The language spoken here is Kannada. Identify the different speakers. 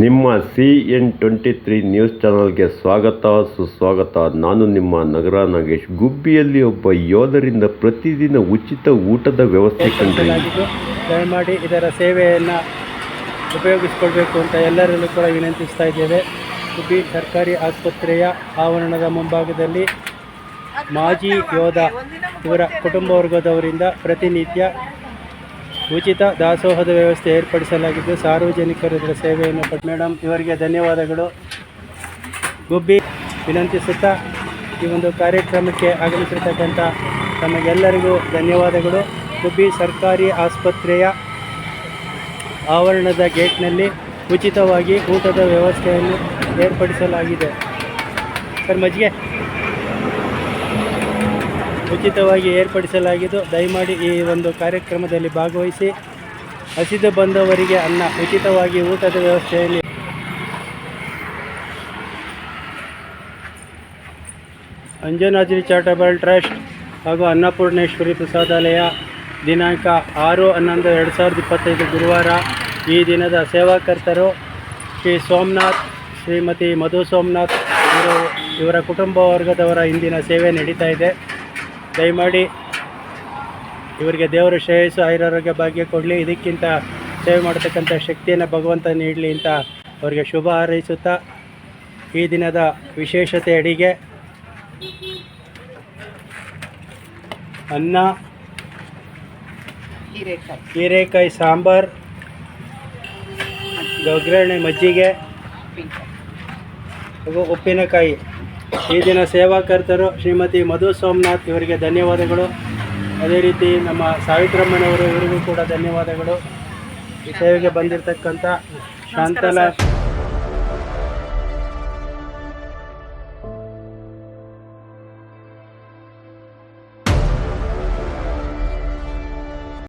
Speaker 1: ನಿಮ್ಮ C N twenty three news ಚಾನಲ್ಗೆ ಸ್ವಾಗತ ಸುಸ್ವಾಗತ. ನಾನು ನಿಮ್ಮ ನಗರ ನಾಗೇಶ್. ಗುಬ್ಬಿಯಲ್ಲಿ ಒಬ್ಬ ಯೋಧರಿಂದ ಪ್ರತಿದಿನ ಉಚಿತ ಊಟದ ವ್ಯವಸ್ಥೆ
Speaker 2: ಕಂಡು ದಯಮಾಡಿ ಇದರ ಸೇವೆಯನ್ನು ಉಪಯೋಗಿಸ್ಕೊಳ್ಬೇಕು ಅಂತ ಎಲ್ಲರಲ್ಲೂ ಕೂಡ ವಿನಂತಿಸ್ತಾ ಇದ್ದೇವೆ. ಗುಬ್ಬಿ ಸರ್ಕಾರಿ ಆಸ್ಪತ್ರೆಯ ಆವರಣದ ಮುಂಭಾಗದಲ್ಲಿ ಮಾಜಿ ಯೋಧ ಇವರ ಕುಟುಂಬ ವರ್ಗದವರಿಂದ ಪ್ರತಿನಿತ್ಯ ಉಚಿತ ದಾಸೋಹದ ವ್ಯವಸ್ಥೆ ಏರ್ಪಡಿಸಲಾಗಿದ್ದು ಸಾರ್ವಜನಿಕರ ಸೇವೆಯನ್ನು ಪಟ್ಟು ಮೇಡಮ್ ಇವರಿಗೆ ಧನ್ಯವಾದಗಳು. ಗುಬ್ಬಿ ವಿನಂತಿಸುತ್ತಾ ಈ ಒಂದು ಕಾರ್ಯಕ್ರಮಕ್ಕೆ ಆಗಮಿಸಿರ್ತಕ್ಕಂಥ ತಮಗೆಲ್ಲರಿಗೂ ಧನ್ಯವಾದಗಳು. ಗುಬ್ಬಿ ಸರ್ಕಾರಿ ಆಸ್ಪತ್ರೆಯ ಆವರಣದ ಗೇಟ್ನಲ್ಲಿ ಉಚಿತವಾಗಿ ಊಟದ ವ್ಯವಸ್ಥೆಯನ್ನು ಏರ್ಪಡಿಸಲಾಗಿದೆ. ಸರ್, ಮಜ್ಜಿಗೆ. ಉಚಿತವಾಗಿ ಏರ್ಪಡಿಸಲಾಗಿದ್ದು, ದಯಮಾಡಿ ಈ ಒಂದು ಕಾರ್ಯಕ್ರಮದಲ್ಲಿ ಭಾಗವಹಿಸಿ. ಹಸಿದು ಬಂದವರಿಗೆ ಅನ್ನ, ಉಚಿತವಾಗಿ ಊಟದ ವ್ಯವಸ್ಥೆಯಲ್ಲಿ. ಅಂಜನಾದ್ರಿ ಚಾರಿಟಬಲ್ ಟ್ರಸ್ಟ್ ಹಾಗೂ ಅನ್ನಪೂರ್ಣೇಶ್ವರಿ ಪ್ರಸಾದಾಲಯ, ದಿನಾಂಕ ಆರು ಹನ್ನೊಂದು ಎರಡು ಸಾವಿರದ ಇಪ್ಪತ್ತೈದು ಗುರುವಾರ ಈ ದಿನದ ಸೇವಾಕರ್ತರು ಶ್ರೀ ಸೋಮನಾಥ್, ಶ್ರೀಮತಿ ಮಧು ಸೋಮನಾಥ್ ಇವರು ಇವರ ಕುಟುಂಬ ವರ್ಗದವರ ಇಂದಿನ ಸೇವೆ ನಡೀತಾ ಇದೆ. ದಯಮಾಡಿ ಇವರಿಗೆ ದೇವರು ಶ್ರೇಯಸ್ಸು, ಆಯುರಾರೋಗ್ಯ, ಭಾಗ್ಯ ಕೊಡಲಿ. ಇದಕ್ಕಿಂತ ಸೇವೆ ಮಾಡತಕ್ಕಂಥ ಶಕ್ತಿಯನ್ನು ಭಗವಂತ ನೀಡಲಿ ಅಂತ ಅವರಿಗೆ ಶುಭ ಹಾರೈಸುತ್ತಾ, ಈ ದಿನದ ವಿಶೇಷತೆ ಅಡಿಗೆ, ಅನ್ನ, ಹೀರೆಕಾಯಿ ಸಾಂಬಾರ್ ಒಗ್ಗರಣೆ ಮಜ್ಜಿಗೆ, ಹಾಗೂ ಉಪ್ಪಿನಕಾಯಿ. ಈ ದಿನ ಸೇವಾಕರ್ತರು ಶ್ರೀಮತಿ ಮಧು ಸೋಮನಾಥ್ ಇವರಿಗೆ ಧನ್ಯವಾದಗಳು. ಅದೇ ರೀತಿ ನಮ್ಮ ಸಾವಿತ್ರಮ್ಮನವರು ಇವರಿಗೂ ಕೂಡ ಧನ್ಯವಾದಗಳು. ಈ ಸೇವೆಗೆ ಬಂದಿರತಕ್ಕಂಥ ಶಾಂತಲಾ